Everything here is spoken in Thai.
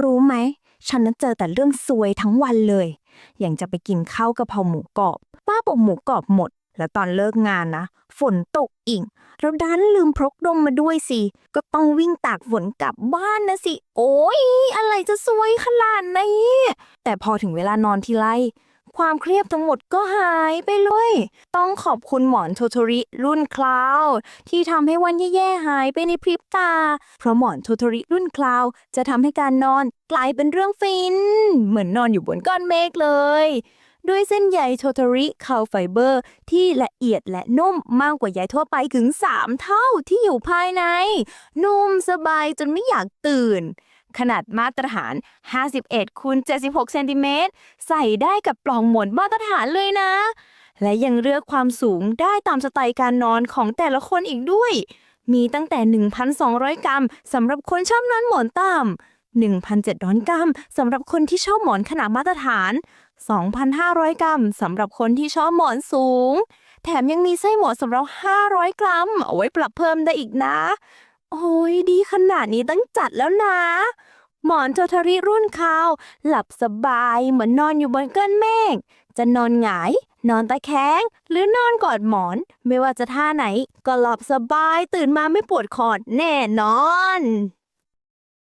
รู้ไหม ฉันนั้นเจอแต่เรื่องซวยทั้งวันเลย อย่างจะไปกินข้าวกะเพราหมูกรอบ ป้าบอกหมูกรอบหมด แล้วตอนเลิกงานนะ ฝนตกอีก เราดันลืมพกดมมาด้วยสิ ก็ต้องวิ่งตากฝนกลับบ้านนะสิ โอ้ยอะไรจะซวยขนาดนี้ แต่พอถึงเวลานอนทีไร ความเครียดทั้งหมดก็หายไปเลย ต้องขอบคุณหมอนโทโทริรุ่นคลาวที่ทำให้วันแย่ๆหายไปในพริบตา เพราะหมอนโทโทริรุ่นคลาวจะทำให้การนอนกลายเป็นเรื่องฟิน เหมือนนอนอยู่บนก้อนเมฆเลยด้วยเส้นใยโทโทริคาวไฟเบอร์ ที่ละเอียดและนุ่มมากกว่าใยทั่วไปถึง 3 เท่าที่อยู่ภายใน นุ่มสบายจนไม่อยากตื่น ขนาดมาตรฐาน 51คูณ76เซนติเมตรใส่ได้กับปล่องหมอนมาตรฐานเลยนะ และยังเลือกความสูงได้ตามสไตล์การนอนของแต่ละคนอีกด้วย มีตั้งแต่ 1,200 กรัมสำหรับคนชอบนอนหมอนต่ำ1,700 กรัมสำหรับคนที่ชอบหมอนขนาดมาตรฐาน 2,500 กรัมสำหรับคนที่ชอบหมอนสูง แถมยังมีไส้หมอนสำหรับ 500 กรัม เอาไว้ปรับเพิ่มได้อีกนะ โอ้ยดีขนาดนี้ต้องจัดแล้วนะ หมอนโททาริรุ่นคาว หลับสบายเหมือนนอนอยู่บนก้อนเมฆจะนอนหงาย นอนตะแคง หรือนอนกอดหมอน ไม่ว่าจะท่าไหน ก็หลับสบายตื่นมาไม่ปวดคอแน่นอน